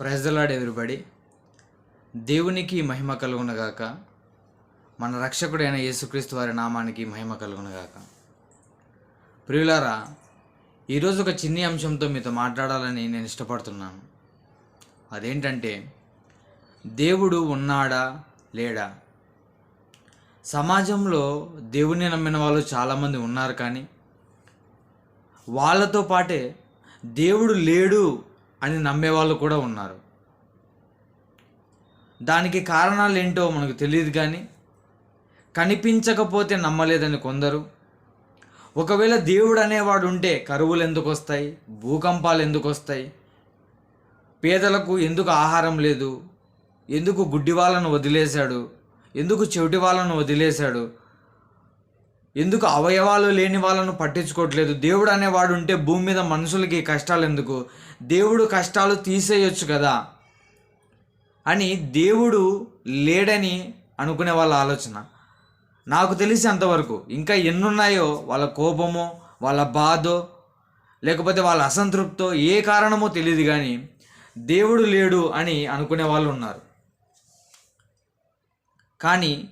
ప్రజలాడ్ everybody దేవునికి మహిమ కలుగునగాక. మన రక్షకుడైన యేసుక్రీస్తు వారి నామానికి మహిమ కలుగునగాక. ప్రియులారా ఈరోజు ఒక చిన్ని అంశంతో మీతో మాట్లాడాలని నేను ఇష్టపడుతున్నాను. అదేంటంటే దేవుడు ఉన్నాడా లేడా? సమాజంలో దేవుని నమ్మిన వాళ్ళు చాలామంది ఉన్నారు కానీ వాళ్ళతో పాటే దేవుడు లేడు అని నమ్మేవాళ్ళు కూడా ఉన్నారు. దానికి కారణాలు ఏంటో మనకు తెలియదు కానీ కనిపించకపోతే నమ్మలేదని కొందరు. ఒకవేళ దేవుడు అనేవాడు ఉంటే కరువులు ఎందుకు వస్తాయి? భూకంపాలు ఎందుకు వస్తాయి? పేదలకు ఎందుకు ఆహారం లేదు? ఎందుకు గుడ్డి వాళ్ళను వదిలేశాడు? ఎందుకు చెవిటి వాళ్ళను వదిలేశాడు? ఎందుకు అవయవాలు లేని వాళ్ళను పట్టించుకోవట్లేదు? దేవుడు అనేవాడు ఉంటే భూమి మీద మనుషులకి కష్టాలు ఎందుకు? దేవుడు కష్టాలు తీసేయొచ్చు కదా? అని దేవుడు లేడని అనుకునే వాళ్ళ ఆలోచన. నాకు తెలిసి అంతవరకు ఇంకా ఎన్నున్నాయో వాళ్ళ కోపమో వాళ్ళ బాధో లేకపోతే వాళ్ళ అసంతృప్తో ఏ కారణమో తెలియదు కానీ దేవుడు లేడు అని అనుకునే వాళ్ళు ఉన్నారు. కానీ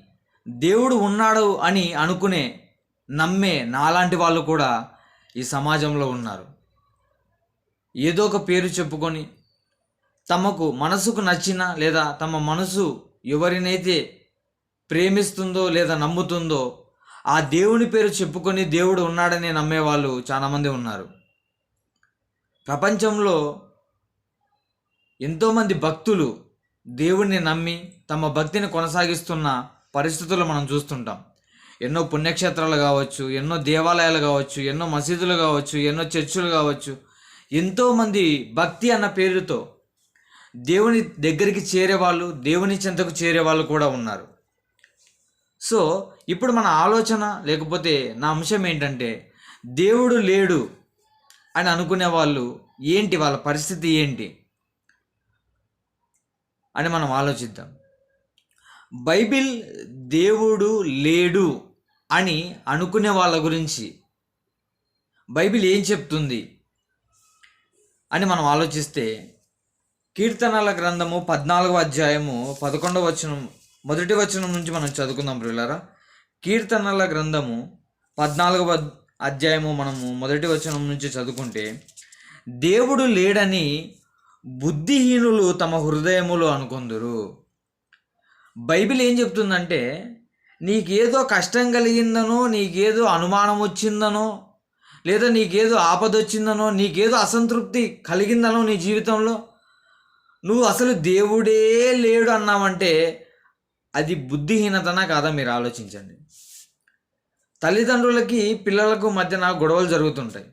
దేవుడు ఉన్నాడు అని అనుకునే నమ్మే నాలాంటి వాళ్ళు కూడా ఈ సమాజంలో ఉన్నారు. ఏదో ఒక పేరు చెప్పుకొని తమకు మనసుకు నచ్చిన లేదా తమ మనసు ఎవరినైతే ప్రేమిస్తుందో లేదా నమ్ముతుందో ఆ దేవుని పేరు చెప్పుకొని దేవుడు ఉన్నాడని నమ్మేవాళ్ళు చాలామంది ఉన్నారు. ప్రపంచంలో ఎంతోమంది భక్తులు దేవుణ్ణి నమ్మి తమ భక్తిని కొనసాగిస్తున్న పరిస్థితులు మనం చూస్తుంటాం. ఎన్నో పుణ్యక్షేత్రాలు కావచ్చు ఎన్నో దేవాలయాలు కావచ్చు ఎన్నో మసీదులు కావచ్చు ఎన్నో చర్చిలు కావచ్చు. ఎంతోమంది భక్తి అన్న పేరుతో దేవుని దగ్గరికి చేరేవాళ్ళు దేవుని చెంతకు చేరేవాళ్ళు కూడా ఉన్నారు. సో ఇప్పుడు మన ఆలోచన లేకపోతే నా అంశం ఏంటంటే దేవుడు లేడు అని అనుకునే వాళ్ళు ఏంటి వాళ్ళ పరిస్థితి ఏంటి అని మనం ఆలోచిద్దాం. బైబిల్ దేవుడు లేడు అని అనుకునే వాళ్ళ గురించి బైబిల్ ఏం చెప్తుంది అని మనం ఆలోచిస్తే కీర్తనల గ్రంథము పద్నాలుగో అధ్యాయము పదకొండవ వచనం మొదటి వచనం నుంచి మనం చదువుకుందాం ప్రియులారా. కీర్తనల గ్రంథము పద్నాలుగవ అధ్యాయము మనము మొదటి వచనం నుంచి చదువుకుంటే దేవుడు లేడని బుద్ధిహీనులు తమ హృదయములు అనుకొందురు. బైబిల్ ఏం చెప్తుందంటే నీకేదో కష్టం కలిగిందనో నీకేదో అనుమానం వచ్చిందనో లేదా నీకేదో ఆపద వచ్చిందనో నీకేదో అసంతృప్తి కలిగిందనో నీ జీవితంలో? నువ్వు అసలు దేవుడే లేడు అన్నావంటే అది బుద్ధిహీనతనా కాదా మీరు ఆలోచించండి. తల్లిదండ్రులకి పిల్లలకు మధ్యన గొడవలు జరుగుతుంటాయి.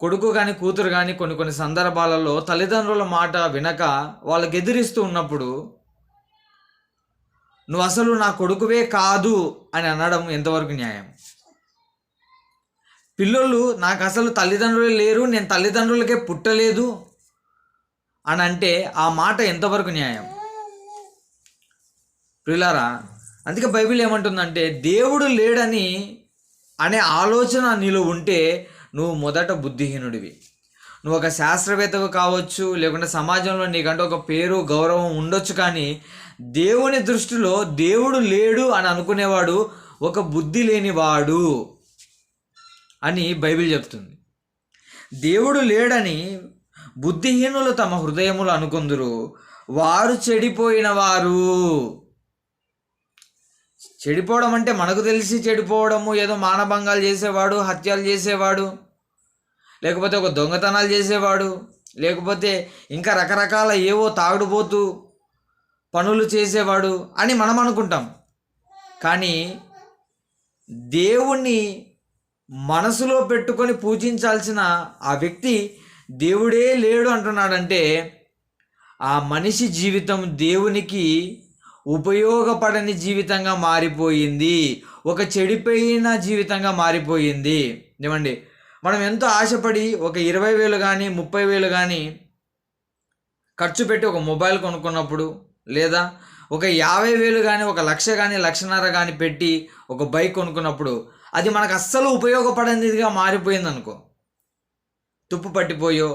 కొడుకు కానీ కూతురు కానీ కొన్ని కొన్ని సందర్భాలలో తల్లిదండ్రుల మాట వినక వాళ్ళకి ఎదిరిస్తూ ఉన్నప్పుడు నువ్వు అసలు నా కొడుకువే కాదు అని అనడం ఎంతవరకు న్యాయం? పిల్లలు నాకు అసలు తల్లిదండ్రులు లేరు నేను తల్లిదండ్రులకే పుట్టలేదు అని అంటే ఆ మాట ఎంతవరకు న్యాయం? ప్రిలారా అందుకే బైబిల్ ఏమంటుందంటే దేవుడు లేడని అనే ఆలోచన నీలో ఉంటే నువ్వు మొదట బుద్ధిహీనుడివి. నువ్వు ఒక శాస్త్రవేత్తవు కావచ్చు లేకుంటే సమాజంలో నీకంటే ఒక పేరు గౌరవం ఉండొచ్చు కానీ దేవుని దృష్టిలో దేవుడు లేడు అని అనుకునేవాడు ఒక బుద్ధి లేనివాడు అని బైబిల్ చెప్తుంది. దేవుడు లేడని బుద్ధిహీనులు తమ హృదయములు అనుకుందురు. వారు చెడిపోయిన వారు. చెడిపోవడం అంటే మనకు తెలిసి చెడిపోవడము ఏదో మానభంగాలు చేసేవాడు హత్యలు చేసేవాడు. లేకపోతే ఒక దొంగతనాలు చేసేవాడు లేకపోతే ఇంకా రకరకాల ఏవో తాగుడుపోతూ పనులు చేసేవాడు అని మనం అనుకుంటాం. కానీ దేవుణ్ణి మనసులో పెట్టుకొని పూజించాల్సిన ఆ వ్యక్తి దేవుడే లేడు అంటున్నాడంటే ఆ మనిషి జీవితం దేవునికి ఉపయోగపడని జీవితంగా మారిపోయింది. ఒక చెడిపోయిన జీవితంగా మారిపోయింది. ఏమండి? మనం ఎంతో ఆశపడి ఒక ఇరవై వేలు కానీ ముప్పై వేలు కానీ ఖర్చు పెట్టి ఒక మొబైల్ కొనుక్కున్నప్పుడు లేదా ఒక యాభై వేలు కానీ ఒక లక్ష కానీ లక్షన్నర కానీ పెట్టి ఒక బైక్ కొనుక్కున్నప్పుడు అది మనకు అస్సలు ఉపయోగపడనిదిగా మారిపోయిందనుకో. తుప్పు పట్టిపోయో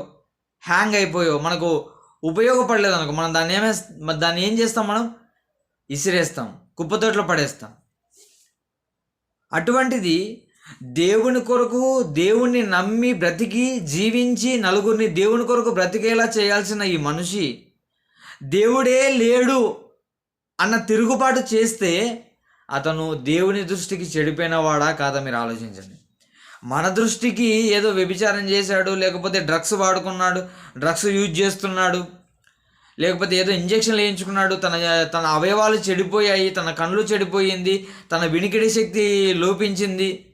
హ్యాంగ్ అయిపోయో మనకు ఉపయోగపడలేదు అనుకో మనం దాన్ని ఏమే దాన్ని ఏం చేస్తాం మనం? ఇసిరేస్తాం కుప్పతోటలో పడేస్తాం. అటువంటిది దేవుని కొరకు దేవుణ్ణి నమ్మి బ్రతికి జీవించి నలుగురిని దేవుని కొరకు బ్రతికేలా చేయాల్సిన ఈ మనిషి దేవుడే లేడు అన్న తిరుగుబాటు చేస్తే అతను దేవుని దృష్టికి చెడిపోయినవాడా కాదా మీరు ఆలోచించండి. మన దృష్టికి ఏదో వ్యభిచారం చేశాడు లేకపోతే డ్రగ్స్ వాడుకున్నాడు డ్రగ్స్ యూజ్ చేస్తున్నాడు లేకపోతే ఏదో ఇంజక్షన్లు వేయించుకున్నాడు తన తన అవయవాలు చెడిపోయాయి తన కళ్ళు చెడిపోయింది తన వినికిడి శక్తి లోపించింది.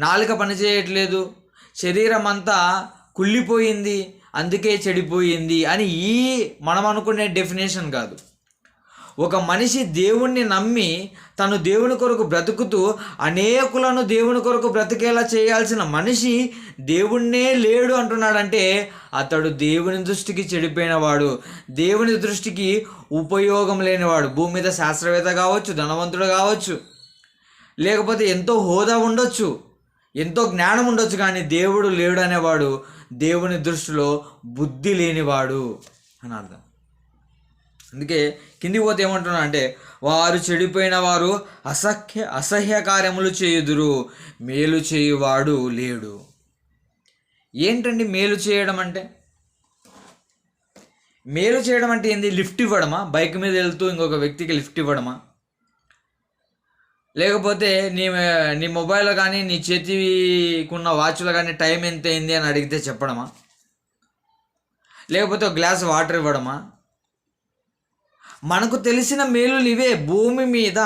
నాలుక పనిచేయట్లేదు శరీరం అంతా కుళ్ళిపోయింది. అందుకే చెడిపోయింది అని ఈ మనం అనుకునే డెఫినేషన్ కాదు. ఒక మనిషి దేవుణ్ణి నమ్మి తను దేవుని కొరకు బ్రతుకుతూ అనేకులను దేవుని కొరకు బ్రతికేలా చేయాల్సిన మనిషి దేవుణ్ణే లేడు అంటున్నాడంటే అతడు దేవుని దృష్టికి చెడిపోయినవాడు. దేవుని దృష్టికి ఉపయోగం లేనివాడు. భూమి మీద శాస్త్రవేత్త కావచ్చు ధనవంతుడు కావచ్చు లేకపోతే ఎంతో హోదా ఉండొచ్చు. ఎంతో జ్ఞానం ఉండొచ్చు కానీ దేవుడు లేడు అనేవాడు దేవుని దృష్టిలో బుద్ధి లేనివాడు అని అర్థం. అందుకే కిందికి పోతే ఏమంటున్నా అంటే వారు చెడిపోయిన వారు అసహ్య అసహ్య కార్యములు చేయుదురు మేలు చేయువాడు లేడు. ఏంటండి మేలు చేయడం అంటే? మేలు చేయడం అంటే ఏంది? లిఫ్ట్ ఇవ్వడమా? బైక్ మీద వెళ్తూ ఇంకొక వ్యక్తికి లిఫ్ట్ ఇవ్వడమా? లేకపోతే నీ నీ మొబైల్లో కానీ నీ చేతికున్న వాచ్లో కానీ టైం ఎంత అయింది అని అడిగితే చెప్పడమా? లేకపోతే ఒక గ్లాస్ వాటర్ ఇవ్వడమా? మనకు తెలిసిన మేలులు ఇవే. భూమి మీద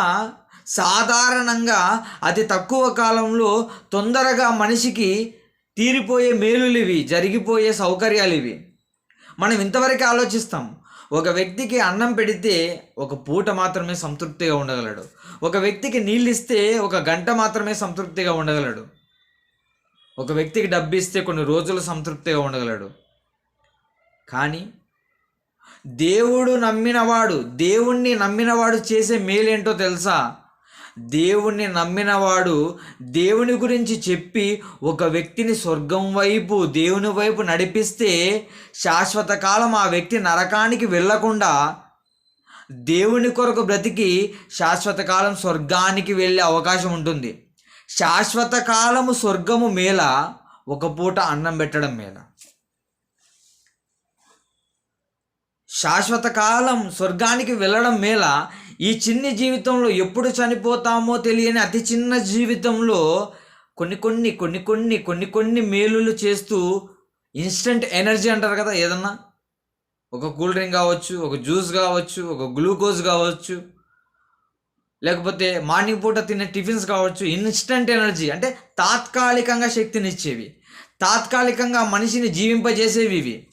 సాధారణంగా అతి తక్కువ కాలంలో తొందరగా మనిషికి తీరిపోయే మేలులు ఇవి జరిగిపోయే సౌకర్యాలు ఇవి. మనం ఇంతవరకు ఆలోచిస్తాం. ఒక వ్యక్తికి అన్నం పెడితే ఒక పూట మాత్రమే సంతృప్తిగా ఉండగలడు. ఒక వ్యక్తికి నీళ్ళు ఇస్తే ఒక గంట మాత్రమే సంతృప్తిగా ఉండగలడు. ఒక వ్యక్తికి డబ్బు ఇస్తే కొన్ని రోజులు సంతృప్తిగా ఉండగలడు. కానీ దేవుడు నమ్మినవాడు దేవుణ్ణి నమ్మినవాడు చేసే మేలేంటో తెలుసా? దేవుణ్ణి నమ్మినవాడు దేవుని గురించి చెప్పి ఒక వ్యక్తిని స్వర్గం వైపు దేవుని వైపు నడిపిస్తే శాశ్వత కాలం ఆ వ్యక్తి నరకానికి వెళ్ళకుండా దేవుని కొరకు బ్రతికి శాశ్వత కాలం స్వర్గానికి వెళ్ళే అవకాశం ఉంటుంది. శాశ్వత కాలము స్వర్గము మేల ఒక పూట అన్నం పెట్టడం మేల శాశ్వత కాలం స్వర్గానికి వెళ్ళడం మేల ఈ చిన్ని జీవితంలో ఎప్పుడు చనిపోతామో తెలియని అతి చిన్న జీవితంలో కొన్ని కొన్ని కొన్ని కొన్ని కొన్ని కొన్ని మేలులు చేస్తూ ఇన్స్టెంట్ ఎనర్జీ అంటారు కదా ఏదన్నా? ఒక కూల్ డ్రింక్ కావచ్చు ఒక జ్యూస్ కావచ్చు ఒక గ్లూకోజ్ కావచ్చు లేకపోతే మార్నింగ్ పూట తినే టిఫిన్స్ కావచ్చు ఇన్స్టెంట్ ఎనర్జీ. అంటే తాత్కాలికంగా శక్తినిచ్చేవి తాత్కాలికంగా మనిషిని జీవింపజేసేవి ఇవి.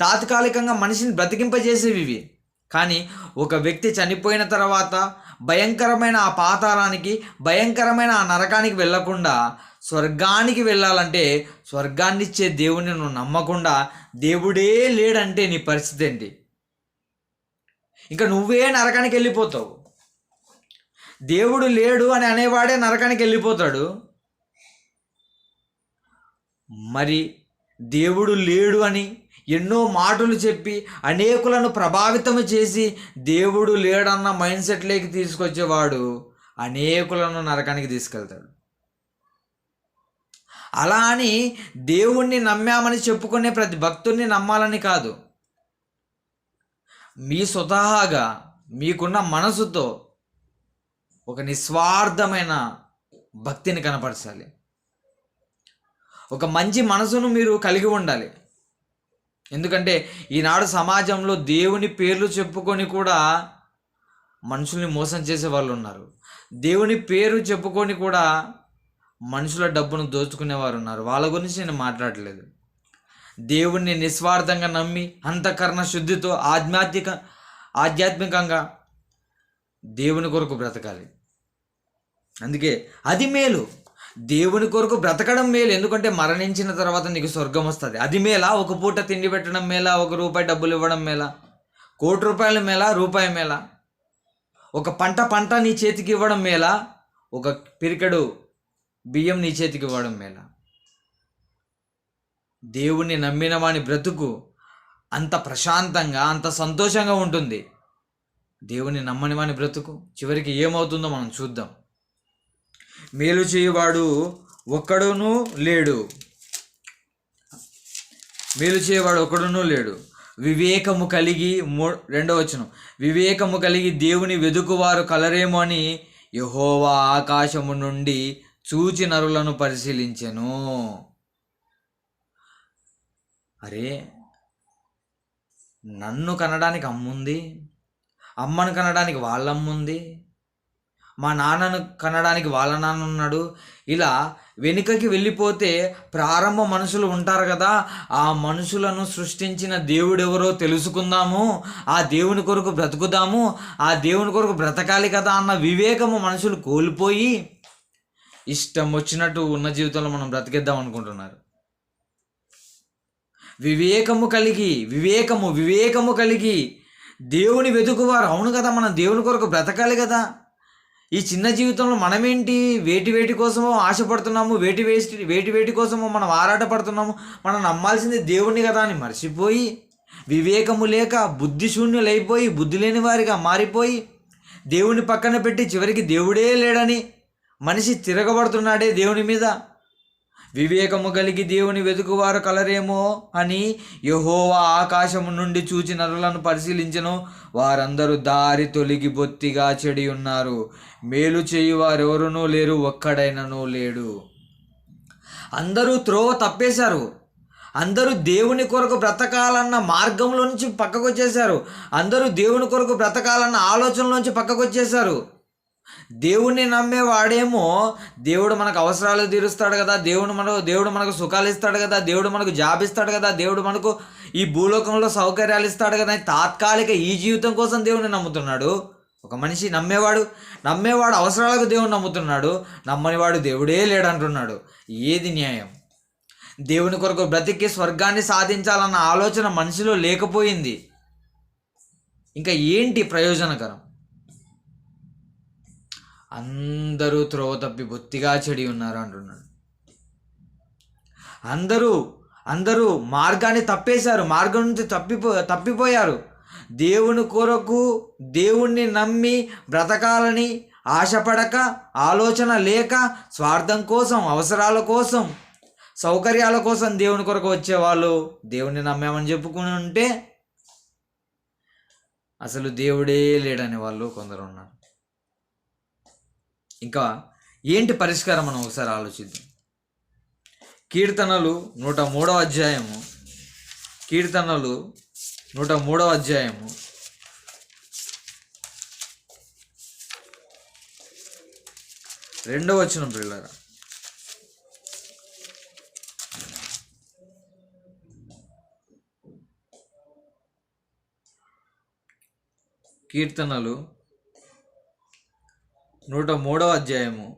తాత్కాలికంగా మనిషిని బ్రతికింపజేసేవి ఇవి. కానీ ఒక వ్యక్తి చనిపోయిన తర్వాత భయంకరమైన ఆ పాతాళానికి భయంకరమైన ఆ నరకానికి వెళ్ళకుండా స్వర్గానికి వెళ్ళాలంటే స్వర్గాన్ని ఇచ్చే దేవుడిని నువ్వు నమ్మకుండా దేవుడే లేడంటే నీ పరిస్థితి ఏంటి? ఇంకా నువ్వే నరకానికి వెళ్ళిపోతావు. దేవుడు లేడు అని అనేవాడే నరకానికి వెళ్ళిపోతాడు. మరి దేవుడు లేడు అని ఎన్నో మాటలు చెప్పి అనేకులను ప్రభావితం చేసి దేవుడు లేడన్న మైండ్ సెట్లోకి తీసుకొచ్చేవాడు అనేకులను నరకానికి తీసుకెళ్తాడు. అలా అని దేవుణ్ణి నమ్మామని చెప్పుకునే ప్రతి భక్తుడిని నమ్మాలని కాదు. మీ స్వతహాగా మీకున్న మనసుతో ఒక నిస్వార్థమైన భక్తిని కనపరచాలి. ఒక మంచి మనసును మీరు కలిగి ఉండాలి. ఎందుకంటే ఈనాడు సమాజంలో దేవుని పేర్లు చెప్పుకొని కూడా మనుషుల్ని మోసం చేసే వాళ్ళు ఉన్నారు దేవుని పేరు చెప్పుకొని కూడా మనుషుల డబ్బును దోచుకునేవారు ఉన్నారు వాళ్ళ గురించి నేను మాట్లాడలేదు. దేవుణ్ణి నిస్వార్థంగా నమ్మి అంతఃకరణ శుద్ధితో ఆధ్యాత్మిక ఆధ్యాత్మికంగా దేవుని కొరకు బ్రతకాలి. అందుకే అది మేలు. దేవుని కొరకు బ్రతకడం మేలు. ఎందుకంటే మరణించిన తర్వాత నీకు స్వర్గం వస్తుంది. అది మేలా? ఒక పూట తిండి పెట్టడం మేలా? ఒక రూపాయి డబ్బులు ఇవ్వడం మేలా? కోటి రూపాయల మేలా? రూపాయి మేలా? ఒక పంట పంట నీ చేతికి ఇవ్వడం మేలా? ఒక పిరికెడు బియ్యం నీ చేతికి ఇవ్వడం మేళ దేవుణ్ణి నమ్మిన వాని బ్రతుకు అంత ప్రశాంతంగా అంత సంతోషంగా ఉంటుంది. దేవుని నమ్మని వాని బ్రతుకు చివరికి ఏమవుతుందో మనం చూద్దాం. మేలు చేయవాడు ఒక్కడునూ లేడు. మేలు చేయవాడు ఒక్కడునూ లేడు. వివేకము కలిగి మూ రెండవ వచనం వివేకము కలిగి దేవుని వెదుకువారు కలరేమో అని యహోవా ఆకాశము నుండి చూచి నరులను పరిశీలించెను. అరే నన్ను కనడానికి అమ్ముంది? అమ్మను కనడానికి వాళ్ళమ్ముంది? మా నాన్నను కనడానికి వాళ్ళ నాన్న ఉన్నాడు. ఇలా వెనుకకి వెళ్ళిపోతే ప్రారంభ మనుషులు ఉంటారు కదా ఆ మనుషులను సృష్టించిన దేవుడెవరో తెలుసుకుందాము. ఆ దేవుని కొరకు బ్రతుకుదాము. ఆ దేవుని కొరకు బ్రతకాలి కదా అన్న వివేకము మనుషులు కోల్పోయి ఇష్టం వచ్చినట్టు ఉన్న జీవితంలో మనం బ్రతికేద్దాం అనుకుంటున్నారు. వివేకము కలిగి వివేకము వివేకము కలిగి దేవుని వెతుకువారు. అవును కదా మనం దేవుని కొరకు బ్రతకాలి కదా. ఈ చిన్న జీవితంలో మనమేంటి? వేటి వేటి కోసమో ఆశపడుతున్నాము వేటి వేటి వేటి వేటి కోసమో మనం ఆరాటపడుతున్నాము మనం నమ్మాల్సింది దేవుణ్ణి కదా అని మర్చిపోయి వివేకము లేక బుద్ధిశూన్యులైపోయి బుద్ధి లేని వారిగా మారిపోయి దేవుని పక్కన పెట్టి చివరికి దేవుడే లేడని మనిషి తిరగబడుతున్నాడే దేవుని మీద? వివేకము కలిగి దేవుని వెతుకువారు కలరేమో అని యహోవా ఆకాశము నుండి చూచి నరులను పరిశీలించను. వారందరూ దారి తొలిగి బొత్తిగా చెడి ఉన్నారు. మేలు చేయువారెవరునూ లేరు ఒక్కడైనను లేడు. అందరూ త్రోవ తప్పేశారు. అందరూ దేవుని కొరకు బ్రతకాలన్న మార్గంలో నుంచి పక్కకొచ్చేశారు అందరూ దేవుని కొరకు బ్రతకాలన్న ఆలోచనలోంచి పక్కకు వచ్చేశారు. దేవుణ్ణి నమ్మేవాడేమో దేవుడు మనకు అవసరాలు తీరుస్తాడు కదా దేవుడు మనకు దేవుడు మనకు సుఖాలు ఇస్తాడు కదా దేవుడు మనకు జాబ్ ఇస్తాడు కదా దేవుడు మనకు ఈ భూలోకంలో సౌకర్యాలు ఇస్తాడు కదా అని తాత్కాలిక ఈ జీవితం కోసం దేవుడిని నమ్ముతున్నాడు. ఒక మనిషి నమ్మేవాడు నమ్మేవాడు అవసరాలకు దేవుడు నమ్ముతున్నాడు నమ్మనివాడు దేవుడే లేడంటున్నాడు. ఏది న్యాయం? దేవుని కొరకు బ్రతికి స్వర్గాన్ని సాధించాలన్న ఆలోచన మనిషిలో లేకపోయింది. ఇంకా ఏంటి ప్రయోజనకరం? అందరూ త్రోవ తప్పి బొత్తిగా చెడి ఉన్నారు అంటున్నాడు. అందరూ అందరూ మార్గాన్ని తప్పేశారు. మార్గం నుంచి తప్పిపో తప్పిపోయారు. దేవుని కొరకు దేవుణ్ణి నమ్మి బ్రతకాలని ఆశపడక ఆలోచన లేక స్వార్థం కోసం అవసరాల కోసం సౌకర్యాల కోసం దేవుని కొరకు వచ్చేవాళ్ళు దేవుణ్ణి నమ్మామని చెప్పుకుని ఉంటే అసలు దేవుడే లేడనే వాళ్ళు కొందరు ఉన్నారు. ఇంకా ఏంటి పరిష్కారం మనం ఒకసారి ఆలోచిద్దాం. కీర్తనలు నూట మూడవ అధ్యాయము. కీర్తనలు నూట మూడవ అధ్యాయము. రెండవ వచ్చిన పిల్లరా. కీర్తనలు నూట మూడవ అధ్యాయము.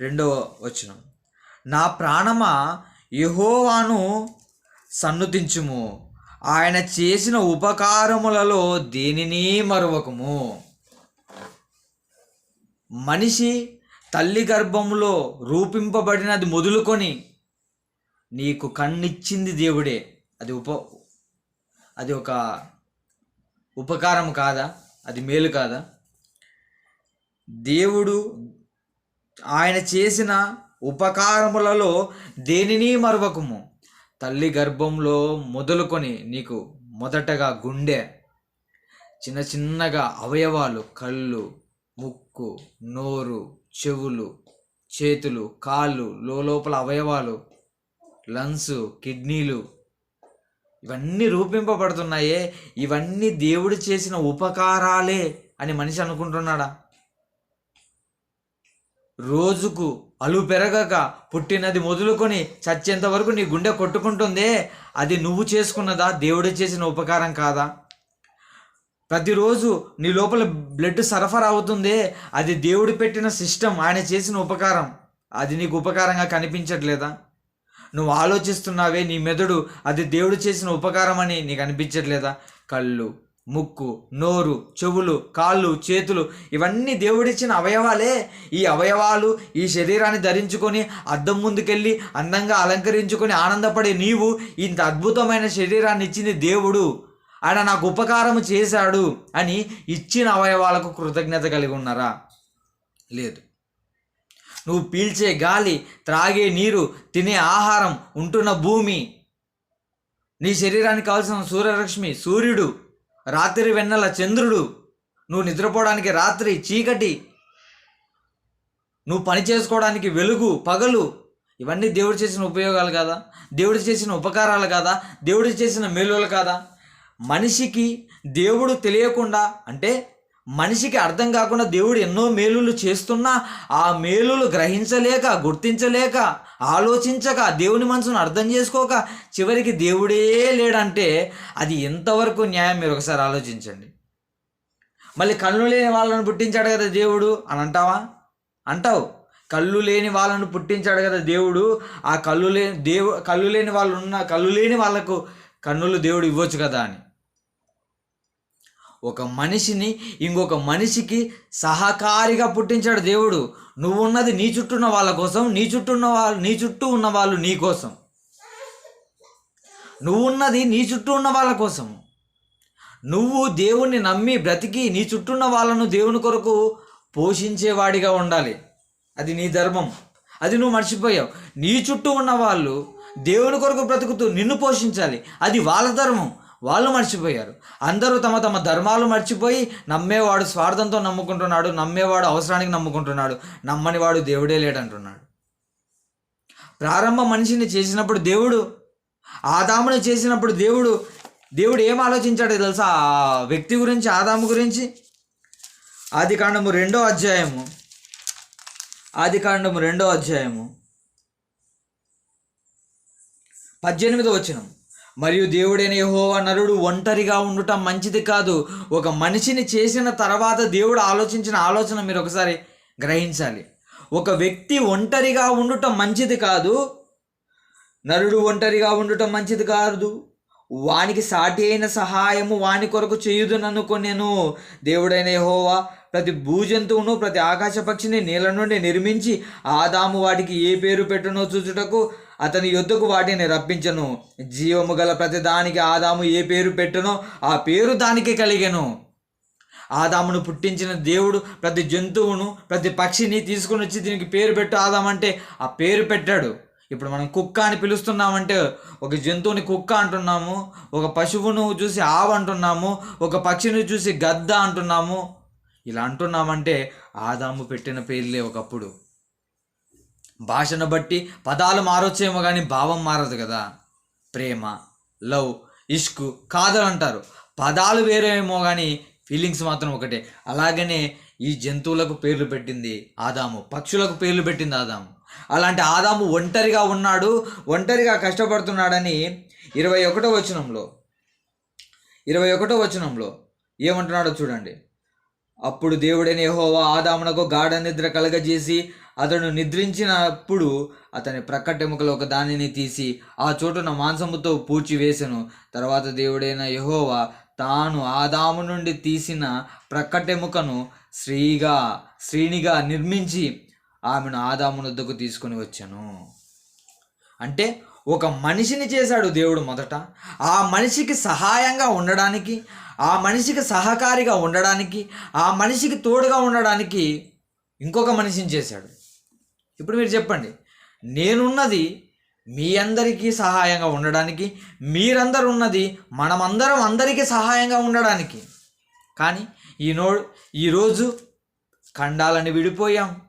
రెండవ వచనం. నా ప్రాణమా యహోవాను సన్నుతించుము. ఆయన చేసిన ఉపకారములలో దేనిని మరవకము? మనిషి తల్లి గర్భములో రూపింపబడినది మొదలుకొని నీకు కన్నిచ్చింది దేవుడే. అది ఉప అది ఒక ఉపకారం కాదా? అది మేలు కాదా? దేవుడు ఆయన చేసిన ఉపకారములలో దేనిని మరవకము? తల్లి గర్భంలో మొదలుకొని నీకు మొదటగా గుండె చిన్న చిన్నగా అవయవాలు కళ్ళు ముక్కు నోరు చెవులు చేతులు కాళ్ళు లోపల అవయవాలు లంగ్స్ కిడ్నీలు ఇవన్నీ రూపింపబడుతున్నాయే ఇవన్నీ దేవుడు చేసిన ఉపకారాలే అని మనిషి అనుకుంటున్నాడా? రోజుకు అలు పెరగక పుట్టినది మొదలుకొని చచ్చేంత వరకు నీ గుండె కొట్టుకుంటుందే అది నువ్వు చేసుకున్నదా దేవుడు చేసిన ఉపకారం కాదా? ప్రతిరోజు నీ లోపల బ్లడ్ సరఫరా అవుతుందే అది దేవుడు పెట్టిన సిస్టమ్ ఆయన చేసిన ఉపకారం. అది నీకు ఉపకారంగా కనిపించట్లేదా? నువ్వు ఆలోచిస్తున్నావే నీ మెదడు అది దేవుడు చేసిన ఉపకారం అని నీకు అనిపించట్లేదా? కళ్ళు ముక్కు నోరు చెవులు కాళ్ళు చేతులు ఇవన్నీ దేవుడిచ్చిన అవయవాలే. ఈ అవయవాలు ఈ శరీరాన్ని ధరించుకొని అద్దం ముందుకెళ్ళి అందంగా అలంకరించుకొని ఆనందపడే నీవు ఇంత అద్భుతమైన శరీరాన్ని ఇచ్చింది దేవుడు. ఆయన నాకు ఉపకారం చేశాడు అని ఇచ్చిన అవయవాలకు కృతజ్ఞత కలిగి ఉన్నారా? లేదు. నువ్వు పీల్చే గాలి త్రాగే నీరు తినే ఆహారం ఉంటున్న భూమి. నీ శరీరానికి కావాల్సిన సూర్యరశ్మి సూర్యుడు రాత్రి వెన్నెల చంద్రుడు. నువ్వు నిద్రపోవడానికి రాత్రి చీకటి. నువ్వు పని చేసుకోవడానికి వెలుగు పగలు. ఇవన్నీ దేవుడు చేసిన ఉపయోగాలు కాదా? దేవుడు చేసిన ఉపకారాలు కాదా? దేవుడు చేసిన మేలులు కాదా? మనిషికి దేవుడు తెలియకుండా అంటే మనిషికి అర్థం కాకుండా దేవుడు ఎన్నో మేలులు చేస్తున్నా ఆ మేలులు గ్రహించలేక గుర్తించలేక ఆలోచించక దేవుని మనసును అర్థం చేసుకోక చివరికి దేవుడే లేడంటే అది ఎంతవరకు న్యాయం? మీరు ఒకసారి ఆలోచించండి. మళ్ళీ కళ్ళు లేని వాళ్ళను పుట్టించాడు కదా దేవుడు అని అంటావా? అంటావు. కళ్ళు లేని వాళ్ళను పుట్టించాడు కదా దేవుడు. ఆ కళ్ళు లేని దేవు కళ్ళు లేని వాళ్ళు ఉన్న కళ్ళు లేని వాళ్ళకు కన్నులు దేవుడు ఇవ్వచ్చు కదా అని. ఒక మనిషిని ఇంకొక మనిషికి సహకారిగా పుట్టించాడు దేవుడు. నువ్వున్నది నీ చుట్టూ ఉన్న వాళ్ళ కోసం నీ చుట్టూ ఉన్న వాళ్ళు నీ చుట్టూ ఉన్న వాళ్ళు నీ కోసం. నువ్వు ఉన్నది నీ చుట్టూ ఉన్న వాళ్ళ కోసం. నువ్వు దేవుణ్ణి నమ్మి బ్రతికి నీ చుట్టూ ఉన్న వాళ్ళను దేవుని కొరకు పోషించేవాడిగా ఉండాలి. అది నీ ధర్మం. అది నువ్వు మర్చిపోయావు. నీ చుట్టూ ఉన్న వాళ్ళు దేవుని కొరకు బ్రతుకుతూ నిన్ను పోషించాలి. అది వాళ్ళ ధర్మం. వాళ్ళు మర్చిపోయారు. అందరూ తమ తమ ధర్మాలు మర్చిపోయి నమ్మేవాడు స్వార్థంతో నమ్ముకుంటున్నాడు నమ్మేవాడు అవసరానికి నమ్ముకుంటున్నాడు నమ్మని వాడు దేవుడే లేడంటున్నాడు. ప్రారంభ మనిషిని చేసినప్పుడు దేవుడు ఆదాముని చేసినప్పుడు దేవుడు దేవుడు ఏం ఆలోచించాడో తెలుసా? ఆ వ్యక్తి గురించి ఆదాము గురించి? ఆది కాండము రెండో అధ్యాయము. ఆది కాండము రెండో అధ్యాయము. పద్దెనిమిదో వచ్చినాము మరియు దేవుడైన యహోవా నరుడు ఒంటరిగా ఉండటం మంచిది కాదు. ఒక మనిషిని చేసిన తర్వాత దేవుడు ఆలోచించిన ఆలోచన మీరు ఒకసారి గ్రహించాలి. ఒక వ్యక్తి ఒంటరిగా ఉండటం మంచిది కాదు. నరుడు ఒంటరిగా ఉండటం మంచిది కాదు. వానికి సాటి అయిన సహాయము వాని కొరకు చేయుదుననుకొనెను దేవుడైన యహోవా ప్రతి భూజంతువును ప్రతి ఆకాశ పక్షిని నీళ్ళ నుండి నిర్మించి ఆదాము వాటికి ఏ పేరు పెట్టునో చూచుటకు అతని యొద్దకు వాటిని రప్పించను. జీవము గల ప్రతి దానికి ఆదాము ఏ పేరు పెట్టనో ఆ పేరు దానికి కలిగెను. ఆదామును పుట్టించిన దేవుడు ప్రతి జంతువును ప్రతి పక్షిని తీసుకుని వచ్చి దీనికి పేరు పెట్టు ఆదామంటే ఆ పేరు పెట్టాడు. ఇప్పుడు మనం కుక్క అని పిలుస్తున్నామంటే ఒక జంతువుని కుక్క అంటున్నాము ఒక పశువును చూసి ఆవు అంటున్నాము ఒక పక్షిని చూసి గద్ద అంటున్నాము. ఇలా అంటున్నామంటే ఆదాము పెట్టిన పేర్లే ఒకప్పుడు. భాషను బట్టి పదాలు మారొచ్చేమో కానీ భావం మారదు కదా. ప్రేమ లవ్ ఇష్క్ కాదలు అంటారు. పదాలు వేరేమో కానీ ఫీలింగ్స్ మాత్రం ఒకటే. అలాగనే ఈ జంతువులకు పేర్లు పెట్టింది ఆదాము పక్షులకు పేర్లు పెట్టింది ఆదాము. అలాంటి ఆదాము ఒంటరిగా ఉన్నాడు ఒంటరిగా కష్టపడుతున్నాడని ఇరవై ఒకటో వచనంలో ఇరవై ఒకటో వచనంలో ఏమంటున్నాడో చూడండి. అప్పుడు దేవుడైన యహోవా ఆదామునకు గాఢ నిద్ర కలగజేసి అతడు నిద్రించినప్పుడు అతని ప్రక్కటెముకలో ఒక దానిని తీసి ఆ చోటున మాంసముతో పూడ్చివేసెను తర్వాత దేవుడైన యహోవా తాను ఆదాము నుండి తీసిన ప్రక్కటెముకను స్త్రీగా స్త్రీనిగా నిర్మించి ఆమెను ఆదామునొద్దకు తీసుకుని తీసుకొని వచ్చాను. అంటే ఒక మనిషిని చేశాడు దేవుడు మొదట. ఆ మనిషికి సహాయంగా ఉండడానికి ఆ మనిషికి సహకారిగా ఉండడానికి ఆ మనిషికి తోడుగా ఉండడానికి ఇంకొక మనిషిని చేశాడు. ఇప్పుడు మీరు చెప్పండి. నేనున్నది మీ అందరికీ సహాయంగా ఉండడానికి మీరందరూ ఉన్నది మనమందరం అందరికీ సహాయంగా ఉండడానికి. కానీ ఈనో ఈరోజు ఖండాలని విడిపోయాం.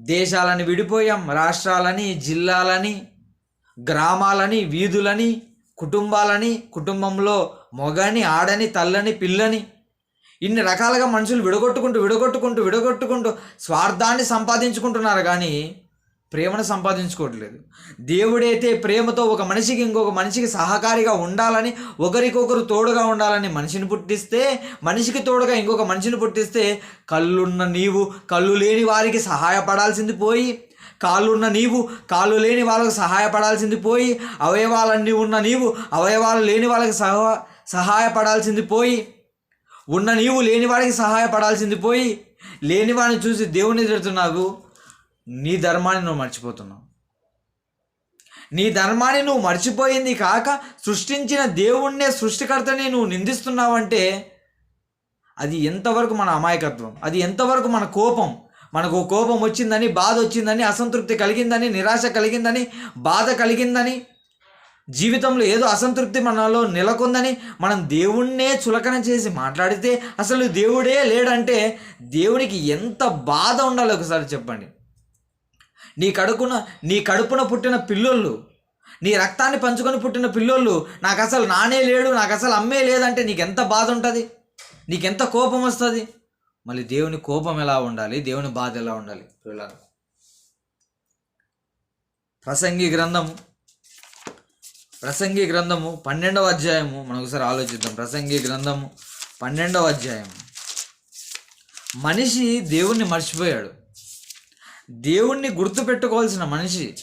దేశాలని విడిపోయాం. రాష్ట్రాలని జిల్లాలని గ్రామాలని వీధులని కుటుంబాలని కుటుంబంలో మొగని ఆడని తల్లని పిల్లని ఇన్ని రకాలుగా మనుషులు విడగొట్టుకుంటూ విడగొట్టుకుంటూ విడగొట్టుకుంటూ స్వార్థాన్ని సంపాదించుకుంటున్నారు కానీ ప్రేమను సంపాదించుకోవట్లేదు. దేవుడైతే ప్రేమతో ఒక మనిషికి ఇంకొక మనిషికి సహకారిగా ఉండాలని ఒకరికొకరు తోడుగా ఉండాలని మనిషిని పుట్టిస్తే మనిషికి తోడుగా ఇంకొక మనిషిని పుట్టిస్తే కళ్ళున్న నీవు కళ్ళు లేని వారికి సహాయపడాల్సింది పోయి కాళ్ళున్న నీవు కాళ్ళు లేని వాళ్ళకు సహాయపడాల్సింది పోయి అవయవాలన్నీ ఉన్న నీవు అవయవాలు లేని వాళ్ళకి సహ సహాయపడాల్సింది పోయి ఉన్న నీవు లేనివాడికి సహాయపడాల్సింది పోయి లేనివాడిని చూసి దేవుని తిడుతున్నావు నీ ధర్మాన్ని నువ్వు మర్చిపోతున్నావు. నీ ధర్మాన్ని నువ్వు మర్చిపోయింది కాక సృష్టించిన దేవుణ్ణే సృష్టికర్తని నువ్వు నిందిస్తున్నావంటే అది ఎంతవరకు మన అమాయకత్వం? అది ఎంతవరకు మన కోపం? మనకు కోపం వచ్చిందని బాధ వచ్చిందని అసంతృప్తి కలిగిందని నిరాశ కలిగిందని బాధ కలిగిందని జీవితంలో ఏదో అసంతృప్తి మనలో నెలకొందని మనం దేవుణ్ణే చులకన చేసి మాట్లాడితే అసలు దేవుడే లేడంటే దేవునికి ఎంత బాధ ఉండాలో ఒకసారి చెప్పండి. నీ కడుపున నీ కడుపున పుట్టిన పిల్లోళ్ళు నీ రక్తాన్ని పంచుకొని పుట్టిన పిల్లోళ్ళు నాకు అసలు నానే లేడు నాకు అసలు అమ్మే లేదంటే నీకు ఎంత బాధ ఉంటుంది? నీకెంత కోపం వస్తుంది? మళ్ళీ దేవుని కోపం ఎలా ఉండాలి? దేవుని బాధ ఎలా ఉండాలి? పిల్లలు ప్రసంగి గ్రంథం ప్రసంగి గ్రంథము పన్నెండవ అధ్యాయము. మనం ఒకసారి ఆలోచిద్దాం. ప్రసంగి గ్రంథము పన్నెండవ అధ్యాయము. మనిషి దేవుణ్ణి మర్చిపోయాడు. దేవుణ్ణి గుర్తుపెట్టుకోవాల్సిన మనిషి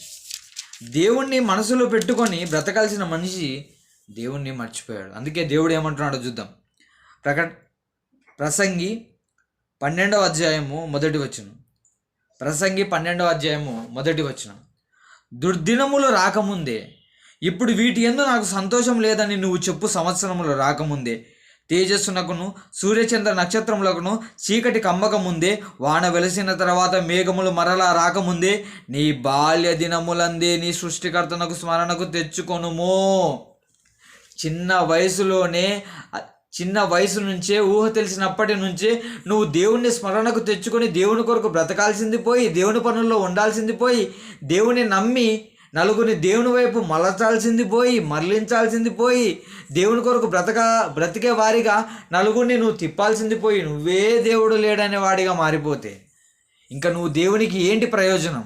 దేవుణ్ణి మనసులో పెట్టుకొని బ్రతకాల్సిన మనిషి దేవుణ్ణి మర్చిపోయాడు. అందుకే దేవుడు ఏమంటున్నాడో చూద్దాం. ప్రకట ప్రసంగి పన్నెండవ అధ్యాయము మొదటి వచనం. ప్రసంగి పన్నెండవ అధ్యాయము మొదటి వచనం. దుర్దినములు రాకముందే ఇప్పుడు వీటి ఎందు నాకు సంతోషం లేదని నువ్వు చెప్పు సంవత్సరములు రాకముందే. తేజస్సునకును సూర్యచంద్ర నక్షత్రములకును చీకటి కమ్మకముందే. వాన వెలసిన తర్వాత మేఘములు మరలా రాకముందే. నీ బాల్య దినములందే నీ సృష్టికర్తనకు స్మరణకు తెచ్చుకొనుమో. చిన్న వయసులోనే చిన్న వయసు నుంచే ఊహ తెలిసినప్పటి నుంచే నువ్వు దేవుణ్ణి స్మరణకు తెచ్చుకొని దేవుని కొరకు బ్రతకాల్సింది పోయి దేవుని పనుల్లో ఉండాల్సింది పోయి దేవుని నమ్మి నలుగురిని దేవుని వైపు మలచాల్సింది పోయి మరలించాల్సింది పోయి దేవుని కొరకు బ్రతక బ్రతికే వారిగా నలుగురిని నువ్వు తిప్పాల్సింది పోయి నువ్వే దేవుడు లేడనే వాడిగా మారిపోతే. ఇంకా నువ్వు దేవునికి ఏంటి ప్రయోజనం?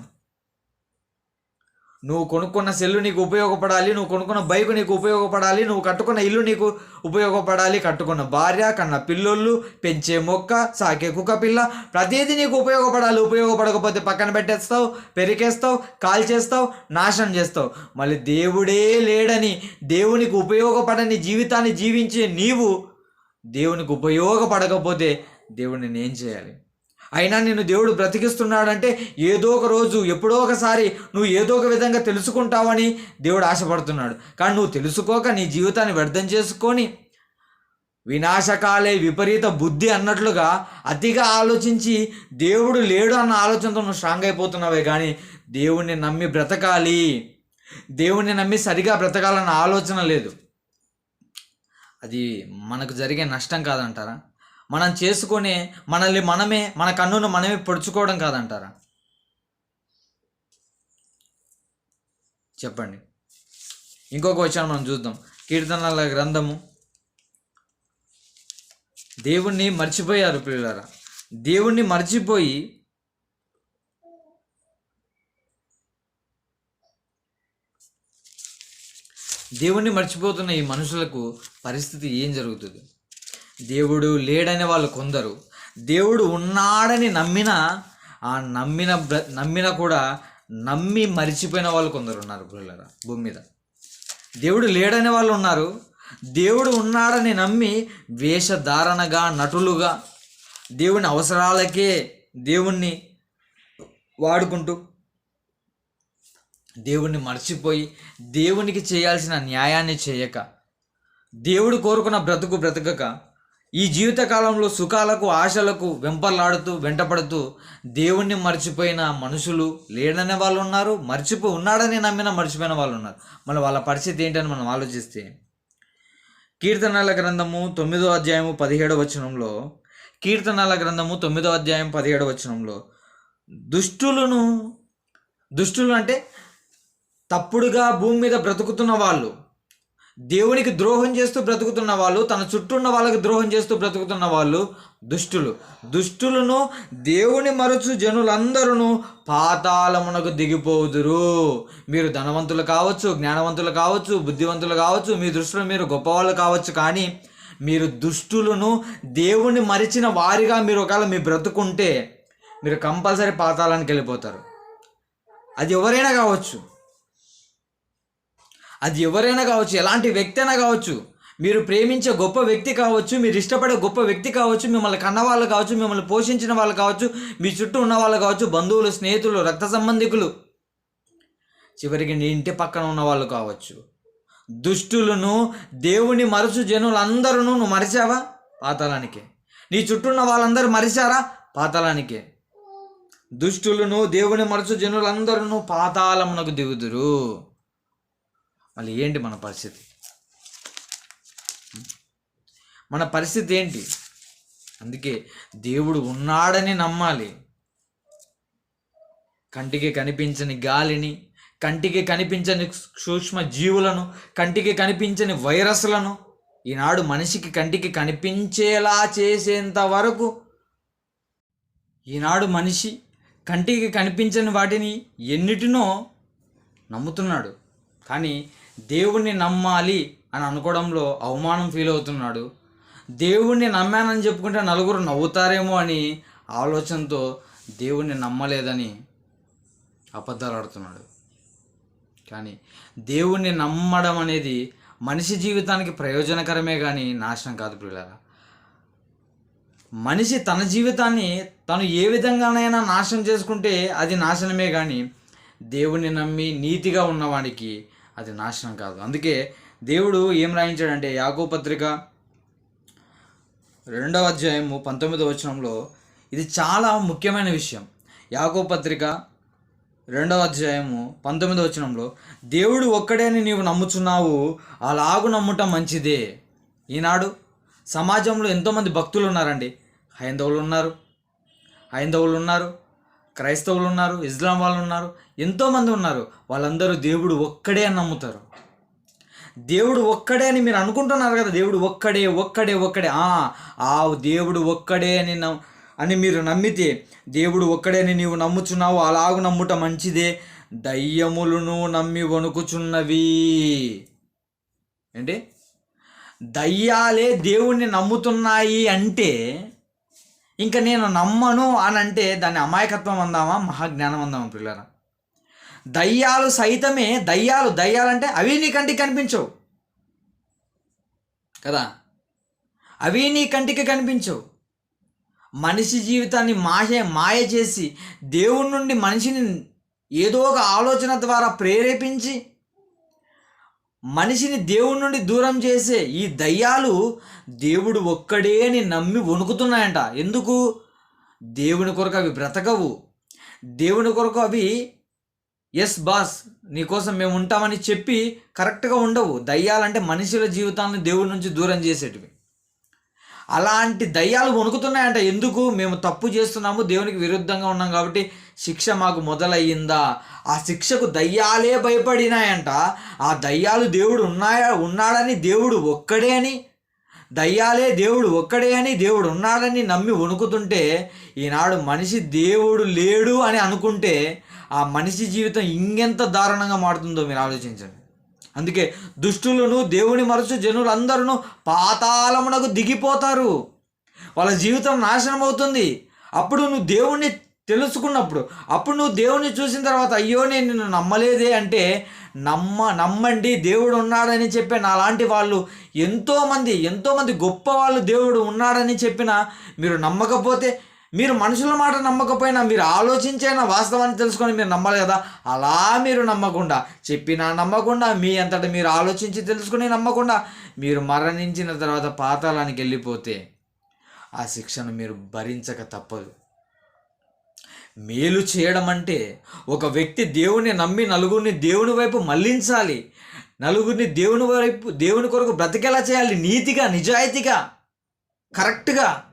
నువ్వు కొనుక్కున్న సెల్లు నీకు ఉపయోగపడాలి నువ్వు కొనుక్కున్న బైక్ నీకు ఉపయోగపడాలి నువ్వు కట్టుకున్న ఇల్లు నీకు ఉపయోగపడాలి కట్టుకున్న భార్య కన్న పిల్లోళ్ళు పెంచే మొక్క సాకే కుక్క పిల్ల ప్రతిదీ నీకు ఉపయోగపడాలి ఉపయోగపడకపోతే పక్కన పెట్టేస్తావు పెరికేస్తావు కాల్ చేస్తావు నాశనం చేస్తావు. మళ్ళీ దేవుడే లేడని దేవునికి ఉపయోగపడని జీవితాన్ని జీవించే నీవు దేవునికి ఉపయోగపడకపోతే దేవుడిని నేను చేయాలి? అయినా నిన్ను దేవుడు బ్రతికిస్తున్నాడంటే ఏదో ఒక రోజు ఎప్పుడో ఒకసారి నువ్వు ఏదో ఒక విధంగా తెలుసుకుంటావని దేవుడు ఆశపడుతున్నాడు. కానీ నువ్వు తెలుసుకోక నీ జీవితాన్ని వ్యర్థం చేసుకొని వినాశకాలే విపరీత బుద్ధి అన్నట్లుగా అతిగా ఆలోచించి దేవుడు లేడు అన్న ఆలోచనతో నువ్వు స్ట్రాంగ్ అయిపోతున్నావే కానీ దేవుణ్ణి నమ్మి బ్రతకాలి. దేవుణ్ణి నమ్మి సరిగా బ్రతకాలన్న ఆలోచన లేదు. అది మనకు జరిగే నష్టం కాదంటారా? మనం చేసుకునే మనల్ని మనమే మన కన్నును మనమే పొడుచుకోవడం కాదంటారా? చెప్పండి. ఇంకొక వచ్చాను మనం చూద్దాం. కీర్తనల గ్రంథము. దేవుణ్ణి మర్చిపోయారు పిల్లలారా దేవుణ్ణి మర్చిపోయి దేవుణ్ణి మర్చిపోతున్న ఈ మనుషులకు పరిస్థితి ఏం జరుగుతుంది? దేవుడు లేడని వాళ్ళు కొందరు. దేవుడు ఉన్నాడని నమ్మిన ఆ నమ్మిన బ్ర- నమ్మిన కూడా నమ్మి మరిచిపోయిన వాళ్ళు కొందరు ఉన్నారు పిల్లరా భూమి మీద. దేవుడు లేడని వాళ్ళు ఉన్నారు. దేవుడు ఉన్నాడని నమ్మి వేషధారణగా నటులుగా దేవుని అవసరాలకే దేవుణ్ణి వాడుకుంటూ దేవుణ్ణి మర్చిపోయి దేవునికి చేయాల్సిన న్యాయాన్ని చేయక దేవుడు కోరుకున్న బ్రతుకు బ్రతకక ఈ జీవితకాలంలో సుఖాలకు ఆశలకు వెంపర్లాడుతూ వెంటపడుతూ దేవుణ్ణి మర్చిపోయిన మనుషులు లేడనే వాళ్ళు ఉన్నారు మర్చిపో ఉన్నాడని నమ్మిన మర్చిపోయిన వాళ్ళు ఉన్నారు మళ్ళీ వాళ్ళ పరిస్థితి ఏంటని మనం ఆలోచిస్తే కీర్తనల గ్రంథము తొమ్మిదో అధ్యాయము పదిహేడవ వచనంలో కీర్తనల గ్రంథము తొమ్మిదో అధ్యాయం పదిహేడవ వచనంలో దుష్టులను దుష్టులు అంటే తప్పుడుగా భూమి మీద బ్రతుకుతున్న వాళ్ళు దేవునికి ద్రోహం చేస్తూ బ్రతుకుతున్న వాళ్ళు తన చుట్టూ ఉన్న వాళ్ళకి ద్రోహం చేస్తూ బ్రతుకుతున్న వాళ్ళు దుష్టులు. దుష్టులను దేవుని మరచు జనులందరూ పాతాళమునకు దిగిపోదురు. మీరు ధనవంతులు కావచ్చు జ్ఞానవంతులు కావచ్చు బుద్ధివంతులు కావచ్చు మీ దృష్టిలో మీరు గొప్పవాళ్ళు కావచ్చు కానీ మీరు దుష్టులను దేవుని మరిచిన వారిగా మీరు ఒకవేళ మీ బ్రతుకుంటే మీరు కంపల్సరీ పాతాళానికి వెళ్ళిపోతారు. అది ఎవరైనా కావచ్చు. అది ఎవరైనా కావచ్చు ఎలాంటి వ్యక్తి అయినా కావచ్చు మీరు ప్రేమించే గొప్ప వ్యక్తి కావచ్చు మీరు ఇష్టపడే గొప్ప వ్యక్తి కావచ్చు మిమ్మల్ని కన్నవాళ్ళు కావచ్చు మిమ్మల్ని పోషించిన వాళ్ళు కావచ్చు మీ చుట్టూ ఉన్న వాళ్ళు కావచ్చు బంధువులు స్నేహితులు రక్త సంబంధికులు చివరికి నీ ఇంటి పక్కన ఉన్న వాళ్ళు కావచ్చు. దుష్టులను దేవుని మరచు జనులందరూ నువ్వు మరిచావా? పాతాళానికే. నీ చుట్టూ ఉన్న వాళ్ళందరూ మరిచారా? పాతాళానికే. దుష్టులను దేవుని మరచు జనులందరూ పాతాళమునకు దిగుదురు. మళ్ళీ ఏంటి మన పరిస్థితి? మన పరిస్థితి ఏంటి? అందుకే దేవుడు ఉన్నాడని నమ్మాలి. కంటికి కనిపించని గాలిని కంటికి కనిపించని సూక్ష్మ జీవులను కంటికి కనిపించని వైరస్లను ఈనాడు మనిషికి కంటికి కనిపించేలా చేసేంత వరకు ఈనాడు మనిషి కంటికి కనిపించని వాటిని ఎన్నిటినో నమ్ముతున్నాడు. కానీ దేవుణ్ణి నమ్మాలి అని అనుకోవడంలో అవమానం ఫీల్ అవుతున్నాడు. దేవుణ్ణి నమ్మానని చెప్పుకుంటే నలుగురు నవ్వుతారేమో అని ఆలోచనతో దేవుణ్ణి నమ్మలేదని అబద్ధాలు ఆడుతున్నాడు. కానీ దేవుణ్ణి నమ్మడం అనేది మనిషి జీవితానికి ప్రయోజనకరమే కానీ నాశనం కాదు ప్రియులారా. మనిషి తన జీవితాన్ని తను ఏ విధంగానైనా నాశనం చేసుకుంటే అది నాశనమే కానీ దేవుణ్ణి నమ్మి నీతిగా ఉన్నవాడికి అది నాశనం కాదు. అందుకే దేవుడు ఏం రాయించాడంటే యాగో పత్రిక రెండవ అధ్యాయము పంతొమ్మిదవ వచనంలో ఇది చాలా ముఖ్యమైన విషయం. యాగో పత్రిక రెండవ అధ్యాయము పంతొమ్మిదవ వచనంలో దేవుడు ఒక్కడే అని నీవు నమ్ముచున్నావు అలాగు నమ్ముటం మంచిదే. ఈనాడు సమాజంలో ఎంతోమంది భక్తులు ఉన్నారండి. హైందవులు ఉన్నారు. హైందవులు ఉన్నారు. క్రైస్తవులు ఉన్నారు ఇస్లాం వాళ్ళు ఉన్నారు ఎంతోమంది ఉన్నారు. వాళ్ళందరూ దేవుడు ఒక్కడే అని నమ్ముతారు. దేవుడు ఒక్కడే అని మీరు అనుకుంటున్నారు కదా దేవుడు ఒక్కడే ఒక్కడే ఒక్కడే. ఆ దేవుడు ఒక్కడే అని అని మీరు నమ్మితే దేవుడు ఒక్కడే అని నీవు నమ్ముచున్నావు అలాగు నమ్ముట మంచిదే. దయ్యములను నమ్మి వణుకుచున్నవి. ఏంటి? దయ్యాలే దేవుణ్ణి నమ్ముతున్నాయి అంటే ఇంకా నేను నమ్మను అని అంటే దాన్ని అమాయకత్వం అందామా? మహాజ్ఞానం అందామా పిల్లరా దయ్యాలు సైతమే దయ్యాలు దయ్యాలంటే అవి నీ కంటికి కనిపించవు. కదా? అవి నీ కంటికి కనిపించవు. మనిషి జీవితాన్ని మాయ మాయ చేసి దేవుడి నుండి మనిషిని ఏదో ఒక ఆలోచన ద్వారా ప్రేరేపించి మనిషిని దేవుడి నుండి దూరం చేసే ఈ దయ్యాలు దేవుడు ఒక్కడే అని నమ్మి వణుకుతున్నాయంట. ఎందుకు? దేవుని కొరకు అవి బ్రతకవు. దేవుని కొరకు అవి ఎస్ బాస్ నీకోసం మేము ఉంటామని చెప్పి కరెక్ట్గా ఉండవు. దయ్యాలంటే మనుషుల జీవితాలను దేవుడి నుంచి దూరం చేసేటివి. అలాంటి దయ్యాలు వణుకుతున్నాయంట. ఎందుకు? మేము తప్పు చేస్తున్నాము దేవునికి విరుద్ధంగా ఉన్నాం కాబట్టి శిక్ష మాకు మొదలయ్యిందా? ఆ శిక్షకు దయ్యాలే భయపడినాయంట. ఆ దయ్యాలు దేవుడు ఉన్నాయా? ఉన్నాడని దేవుడు ఒక్కడే అని దయ్యాలే దేవుడు ఒక్కడే అని దేవుడు ఉన్నాడని నమ్మి వణుకుతుంటే ఈనాడు మనిషి దేవుడు లేడు అని అనుకుంటే ఆ మనిషి జీవితం ఇంకెంత దారుణంగా మారుతుందో మీరు ఆలోచించండి. అందుకే దుష్టులను దేవుని మరచు జనులందరూ పాతాళమునకు దిగిపోతారు. వాళ్ళ జీవితం నాశనం అవుతుంది అప్పుడు నువ్వు దేవుణ్ణి తెలుసుకున్నప్పుడు అప్పుడు నువ్వు దేవుణ్ణి చూసిన తర్వాత అయ్యో నేను నిన్ను నమ్మలేదే అంటే నమ్మ నమ్మండి దేవుడు ఉన్నాడని చెప్పే నాలాంటి వాళ్ళు ఎంతోమంది ఎంతోమంది గొప్ప వాళ్ళు దేవుడు ఉన్నాడని చెప్పినా మీరు నమ్మకపోతే మీరు మనుషుల మాట నమ్మకపోయినా మీరు ఆలోచించైనా వాస్తవాన్ని తెలుసుకొని మీరు నమ్మాలి కదా? అలా మీరు నమ్మకుండా చెప్పినా నమ్మకుండా మీ అంతటా మీరు ఆలోచించి తెలుసుకుని నమ్మకుండా మీరు మరణించిన తర్వాత పాతాళానికి వెళ్ళిపోతే ఆ శిక్షను మీరు భరించక తప్పదు. మేలు చేయడం అంటే ఒక వ్యక్తి దేవుని నమ్మి నలుగురిని దేవుని వైపు మళ్ళించాలి నలుగురిని దేవుని వైపు దేవుని కొరకు బ్రతికేలా చేయాలి నీతిగా నిజాయితీగా కరెక్ట్గా.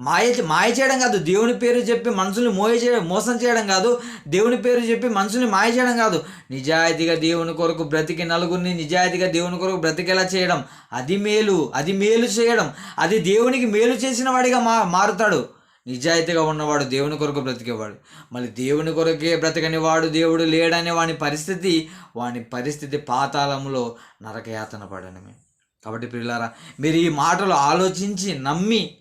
మాయ మాయ చేయడం కాదు. దేవుని పేరు చెప్పి మనుషుల్ని మోయ చేయడం మోసం చేయడం కాదు. దేవుని పేరు చెప్పి మనుషుల్ని మాయ చేయడం కాదు. నిజాయితీగా దేవుని కొరకు బ్రతికి నలుగురిని నిజాయితీగా దేవుని కొరకు బ్రతికేలా చేయడం. అది మేలు. అది మేలు చేయడం. అది దేవునికి మేలు చేసిన వాడిగా మా మారుతాడు. నిజాయితీగా ఉన్నవాడు దేవుని కొరకు బ్రతికేవాడు. మళ్ళీ దేవుని కొరకే బ్రతకని వాడు దేవుడు లేడనే వాని పరిస్థితి వాని పరిస్థితి పాతాళంలో నరకయాతన పడడమే కాబట్టి పిల్లారా మీరు ఈ మాటలు ఆలోచించి నమ్మి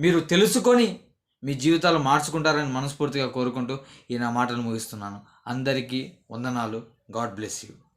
మీరు తెలుసుకొని మీ జీవితాలు మార్చుకుంటారని మనస్ఫూర్తిగా కోరుకుంటూ ఈ నా మాటలు ముగిస్తున్నాను. అందరికీ వందనాలు. God bless you.